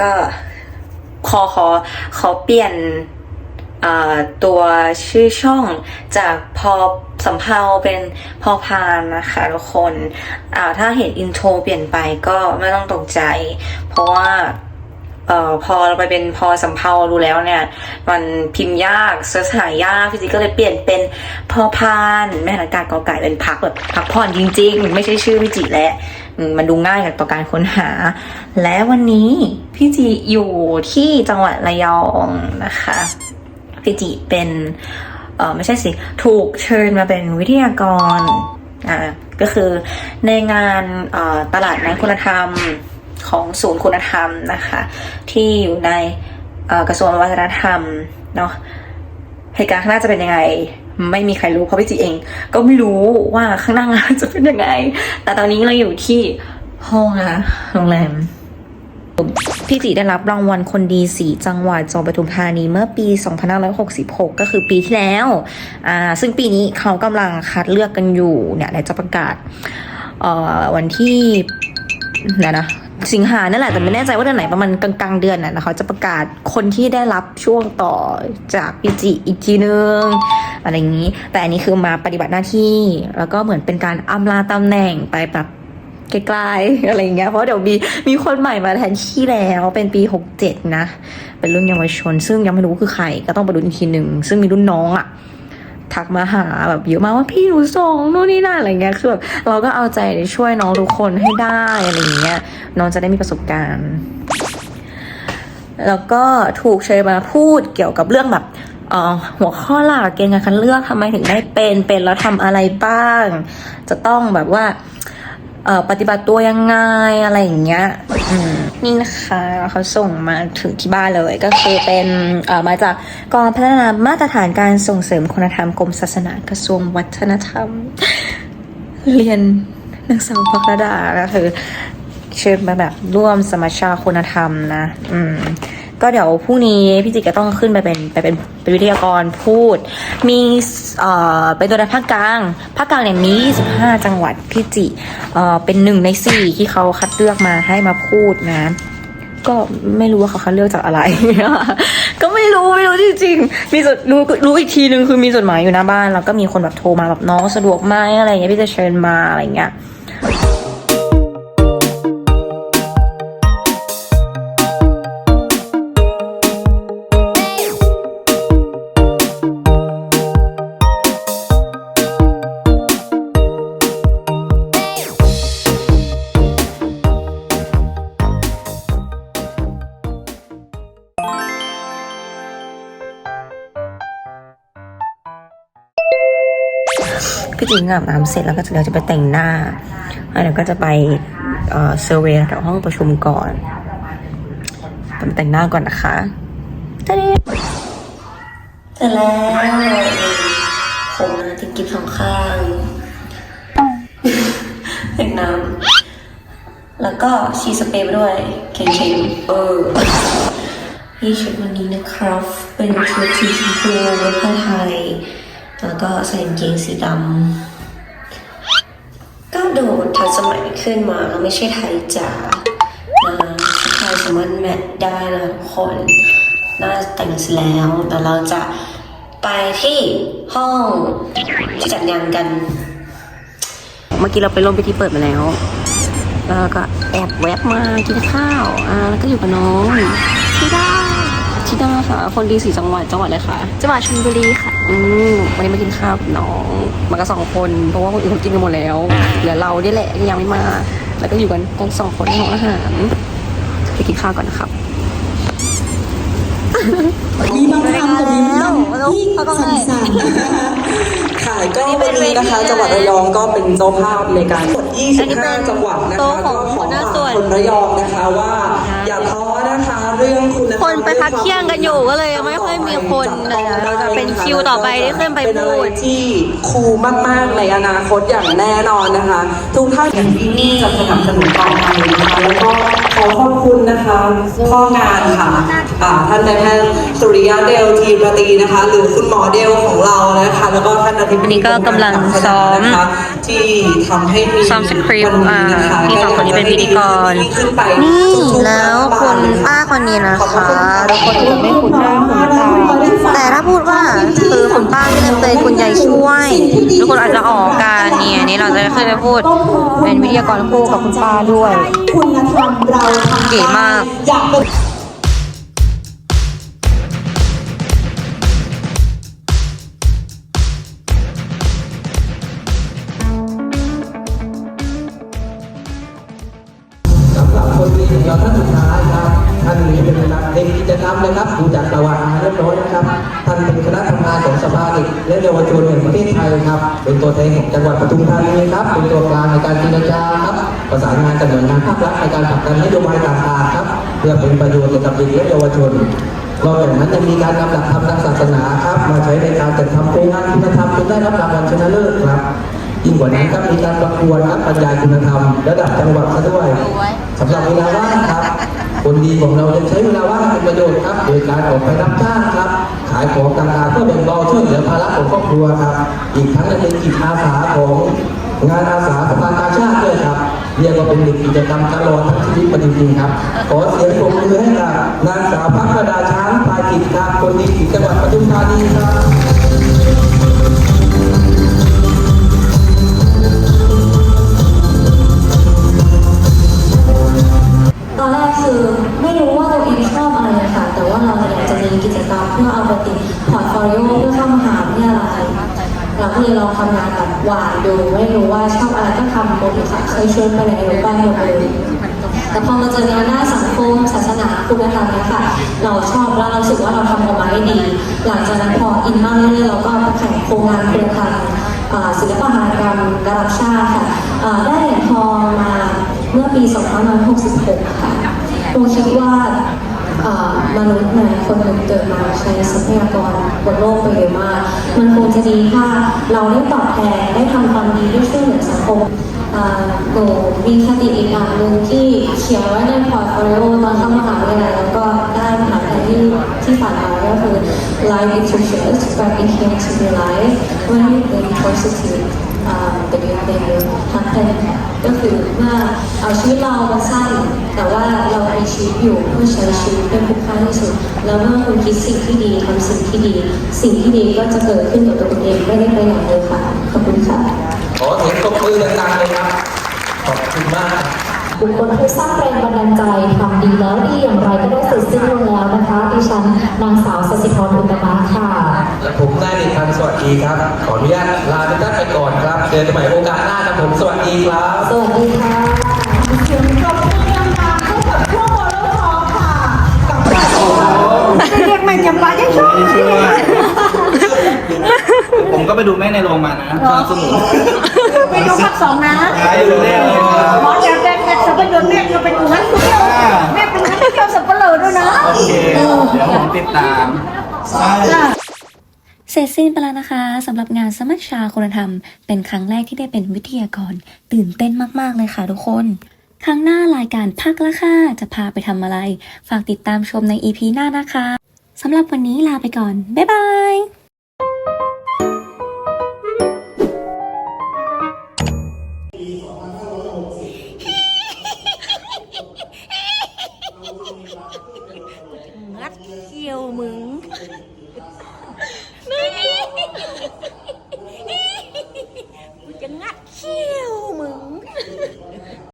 ก็ขอขอขอเปลี่ยนตัวชื่อช่องจากพอสำเภาเป็นพอพานนะคะทุกคน ถ้าเห็นอินโทรเปลี่ยนไปก็ไม่ต้องตกใจ เพราะว่า เอ่อพอเราไปเป็นพอสำเภาดูแล้วเนี่ย มันพิมพ์ยากเสิร์ชหายากพี่จิก็เลยเปลี่ยนเป็นพอพานแม่นักการกอไก่เป็นพักแบบพักผ่อนจริง ๆ ไม่ใช่ชื่อพี่จิแล้วมันดูง่ายกับต่อการค้นหา และวันนี้พี่จิอยู่ที่จังหวัดระยองนะคะพี่จิเป็นเออไม่ใช่สิถูกเชิญมาเป็นวิทยากรอ่าก็คือในงานตลาดนัดคุณธรรม ของศูนย์คุณธรรมนะคะ ที่อยู่ในกระทรวงวัฒนธรรมเนาะเหตุการณ์ข้างหน้าจะเป็นยังไง ไม่มีใครรู้เพราะพี่จิเอง ก็ไม่รู้ว่าข้างหน้างานจะเป็นยังไง แต่ตอนนี้เราอยู่ที่ห้องนะโรงแรมพี่จิได้รับรางวัลคนดีสีจังหวัดจังหวัดปทุมธานีเมื่อปี 2566 ก็คือปีที่แล้ว อ่า ซึ่งปีนี้เขากำลังคัดเลือกกันอยู่เนี่ยจะประกาศ เอ่อ วันที่ไหนนะ สิงหานั่นแหละแต่ไม่แน่ใจว่าเดือนไหนประมาณกลางๆเดือนน่ะนะคะจะประกาศคนที่ได้รับช่วงต่อจากพิจิอีกทีนึงอะไรอย่างนี้ แต่อันนี้คือมาปฏิบัติหน้าที่ แล้วก็เหมือนเป็นการอำลาตำแหน่งไปแบบไกลๆอะไรอย่างเงี้ยเพราะเดี๋ยวมีมีคนใหม่มาแทนที่แล้วเป็นปี 67 นะ เป็นรุ่นเยาวชน ซึ่งยังไม่รู้คือใครก็ต้องไปดูอีกทีหนึ่งซึ่งมีรุ่นน้องอะ ทักมาหาแบบเยอะมากว่าพี่หนูส่งนู่นนี่นั่นอะไรเงี้ยคือแบบเราก็เอาใจช่วยน้องทุกคนให้ได้อะไรเงี้ยน้องจะได้มีประสบการณ์ แล้วก็ถูกเชิญมาพูดเกี่ยวกับเรื่องแบบเอ่อหัวข้อหลักเกณฑ์การคัดเลือกทำไมถึงได้เป็นเป็นแล้วทำอะไรบ้าง จะต้องแบบว่าปฏิบัติตัวยังไงอะไรอย่างเงี้ย นี่นะคะเขาส่งมาถึงที่บ้านเลยก็คือเป็นเอ่อมาจากกองพัฒนามาตรฐานการส่งเสริมคุณธรรมกรมศาสนากระทรวงวัฒนธรรม เรียนนางสาวพักรดาก็คือเชิญมาแบบร่วมสมัชชาคุณธรรมนะ อืม ก็เดี๋ยวพรุ่งนี้พี่จิกก็ต้องขึ้นไปเป็นไปเป็นเป็นวิทยากรพูด มีเอ่อเป็นตัวแทนภาคกลางภาคกลางเนี่ยมี 25 จังหวัดพี่จิเอ่อเป็นหนึ่งในสี่ที่เขาคัดเลือกมาให้มาพูดนะ ก็ไม่รู้ว่าเขาคัดเลือกจากอะไร ก็ไม่รู้ไม่รู้จริงๆมีจดรู้รู้อีกทีนึงคือมีจดหมายอยู่หน้าบ้าน แล้วก็มีคนแบบโทรมาแบบน้องสะดวกไหมอะไรเงี้ยพี่จะเชิญมาอะไรเงี้ย พี่จิงอาบน้ำเสร็จแล้วก็เดี๋ยวจะไปแต่งหน้าแล้วเดี๋ยวก็จะไปเอ่อเซอร์เวย์แถวห้องประชุมก่อนไปแต่งหน้าก่อนนะคะเสร็จแล้วผมนะติดกิบสองข้างแต่งน้ำแล้วก็ชีสเปรย์ด้วยเค็มๆเออนี่ชุดวันนี้นะครับ เป็นชุดสีชมพูผ้าไทย แล้วก็ใส่กางเกงสีดำก็ดูทันสมัยขึ้นมาไม่ใช่ไทยจ๋านะใครสามารถแมทได้นะทุกคนน่าแต่งเสร็จแล้วแต่เราจะไปที่ห้องที่จัดงานกัน เมื่อกี้เราไปร่วมพิธีเปิดมาแล้วแล้วก็แอบแวบมากินข้าวอ่าแล้วก็อยู่กับน้องที่ด้าที่ด้าค่ะ คนดีสีจังหวัดจังหวัดอะไรคะจังหวัดชลบุรีค่ะ อืมวันนี้มากินข้าวกับน้องมากันสองคนเพราะว่าคนอื่นเขากินกันหมดแล้วเหลือเราเนี่ยแหละที่ยังไม่มา แล้วก็อยู่กันกันสองคนในห้องอาหารไปกินข้าวก่อนนะครับมีบางคำกับมีบางคำที่สั่นๆค่ะก็วันนี้นะคะจังหวัดระยองก็เป็นเจ้าภาพในการกด25 จังหวัดนะคะโต๊ะขก็องขหัอวหน้าฝากส่วนคนระยองนะคะว่า รื่องคุณธรรมคนไปพักเที่ยงกันอยู่ก็เลยยังไม่ค่อยมีคนแต่เราจะเป็นคิวต่อไปที่ขึ้นไปเป็นอะพูไรดที่คูลมากๆในอนาคตอย่างแน่นอนนะคะ ทุกท่านอย่างที่นี่จะสนับสนุนต่อไปนะคะแล้วก็ขอขอบคุณนะคะพ่องานค่ะอ่าท่านนายแพทย์สุริยะเดลทีรตีนะคะ หรือคุณหมอเดลของเรานะคะ แล้วก็ท่านอธิบวันนี้ดีก็กำลังซ้อมนะคะที่ทำให้มีซ้อมสคริปต์วันนี้นะคะอ่าที่สองคนนี้เป็นพิธีกรขึ้นไปนี่ทุกๆแล้วบ้าคุณเลยะป้าคนนะคะทุกคนจะไม่คุ้นหน้าคุ้นตาแต่ถ้าพูดว่าคือคุณป้าที่เล่นเป็นคุณยายช่วยทุกคนอาจจะออกกันเนี่ยนี่เราจะเคยไปพูดเป็นวิทยากรคู่กับคุณป้าด้วย คุณธรรมเก๋มากอยากเป็นสำหรับคนดีของเราท่านสุดท้ายครับท่านนี้เป็นนักเด็กกิจกรรมนะครับดูจากประวัติมาเรียบร้อยนะครับ ท่านเป็นคณะทำงานของสภาเด็กและเยาวชนแห่งประเทศไทยครับ เป็นตัวแทนของจังหวัดปทุมธานีครับ เป็นตัวกลางในการเจรจาครับ ประสานงานกับหน่วยงานภาครัฐในการผลักดันนโยบายต่างๆครับเพื่อเป็นประโยชน์แก่กับเด็กและเยาวชนนอกจากนั้นยังมีการนำหลักธรรมทางศาสนาครับมาใช้ในการจัดทำโครงงานคุณธรรมจนได้รับรางวัลชนะเลิศครับยิ่งกว่านั้นครับมีการประกวดครับบรรยายคุณธรรมระดับจังหวัดซะด้วยสำหรับเวลาว่างครับ คนดีของเรายังใช้เวลาว่างเป็นประโยชน์ครับ โดยการออกไปรับจ้างครับ ขายของต่างๆเพื่อแบ่งเบาช่วยเหลือภาระของครอบครัวครับ อีกทั้งยังเป็นจิตอาสาของงานอาสาสภากาชาติด้วยครับ เรียกว่าเป็นเด็กกิจกรรมตลอดทั้งชีวิตมาจริงๆครับ ขอเสียงปรบมือให้กับนางสาวพักรดาช้างพากิจครับคนดีของจังหวัดปทุมธานีครับ ชอบอะไรก็ทำหมดเลยค่ะเคยชวนไปไหนหรือไปหมดเลยแต่พอมาเจองานด้านสังคมศาสนาคุณธรรมเนี่ยค่ะ เราชอบแล้วเราสึกว่าเราทำออกมาได้ดี หลังจากนั้นพออินมากเรื่อยๆเราก็ไปแข่งโครงงานคุณธรรมอ่าศิลปะหัตถกรรมระดับชาติค่ะได้เหรียญทองมาเมื่อปี 2566 ค่ะครูคิดว่า มนุษย์ในคนหนึ่งเกิดมาใช้ทรัพยากรบนโลกไปเยอะมาก มันคงจะดีถ้าเราได้ตอบแทนได้ทำความดีได้ช่วยเหลือสังคมหนูมีคติอีกอย่างหนึ่งที่เขียนไว้ในพอร์ตโฟลิโอตอนเข้ามหาวิทยาลัยแล้วก็ได้มหาวิทยาลัยที่ที่ผ่านมาก็คือ life is precious but it came to be life when you think positive อ่า the good thing will happen ก็คือเมื่อเอาชีวิตเรามาสั้นแต่ว่าเรามีชีวิตอยู่เพื่อใช้ชีวิตเป็นคุ้มค่าที่สุด แล้วเมื่อคุณคิดสิ่งที่ดีทำสิ่งที่ดี สิ่งที่ดีก็จะเกิดขึ้นกับตัวคุณเองไม่ได้ไปไหนเลยค่ะขอบคุณค่ะขอเสียงปรบมือดังๆเลยครับขอบคุณมาก บุคคลผู้สร้างแรงบันดาลใจทำดีแล้วดีอย่างไรก็ได้เสร็จสิ้นลงแล้วนะคะดิฉันนางสาวสสิธรอุตตมะค่ะ และผมนายเด็กพันธ์สวัสดีครับ ขออนุญาตลาทุกท่านไปก่อนครับเจอกันใหม่โอกาสหน้าครับผมสวัสดีครับ สวัสดีค่ะเสียงปรบมือดังๆให้กับช่วงโมโลทองค่ะกับเรียกไม่จำปาจะชอบผมก็ไปดูแม่ในโรงมานะสนุกไปดูภาคสองนะใช่ดูแน่เลยครับ หมอแจก แจกแจกสับปะรดแม่ก็เป็นนักเที่ยวแม่เป็นนักเที่ยวสับปะรดด้วยนะโอเคเดี๋ยวผมติดตามใช่เสร็จสิ้นไปแล้วนะคะสำหรับงานสมัชชาคุณธรรม เป็นครั้งแรกที่ได้เป็นวิทยากร ตื่นเต้นมาก ๆ เลยค่ะทุกคน ครั้งหน้ารายการพักละค่ะจะพาไปทำอะไร ฝากติดตามชมใน EP หน้านะคะสำหรับวันนี้ลาไปก่อน บ๊ายบาย